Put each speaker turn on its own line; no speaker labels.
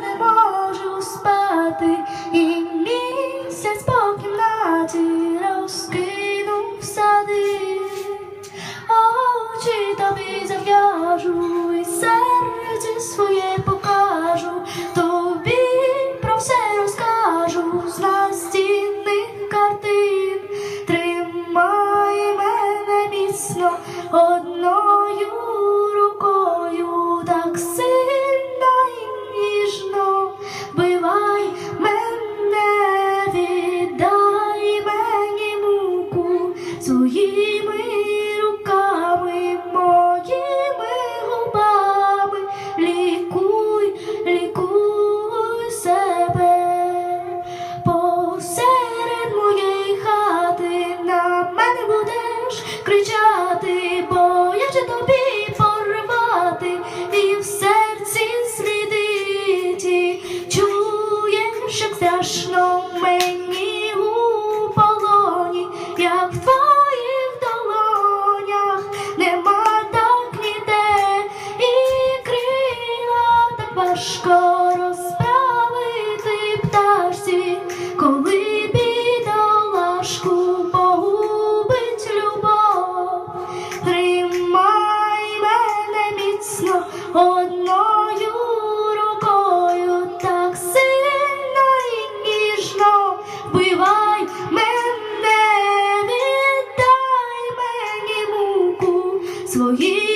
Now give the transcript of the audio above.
не можу спати, і місяць по кімнаті розкинув сади, очі тобі зав'яжу, і серце своє покажу, тобі про все розкажу з настінних картин. Тримай мене міцно своїми руками, моїми губами, лікуй, лікуй себе. Посеред моєї хати на мене будеш кричати, боячи тобі порвати, і в серці слідиті чуєш, як страшно мені важко розправити пташці, коли бідолашку погубить любов. Тримай мене міцно одною рукою, так сильно і ніжно вбивай мене, віддай мені муку свої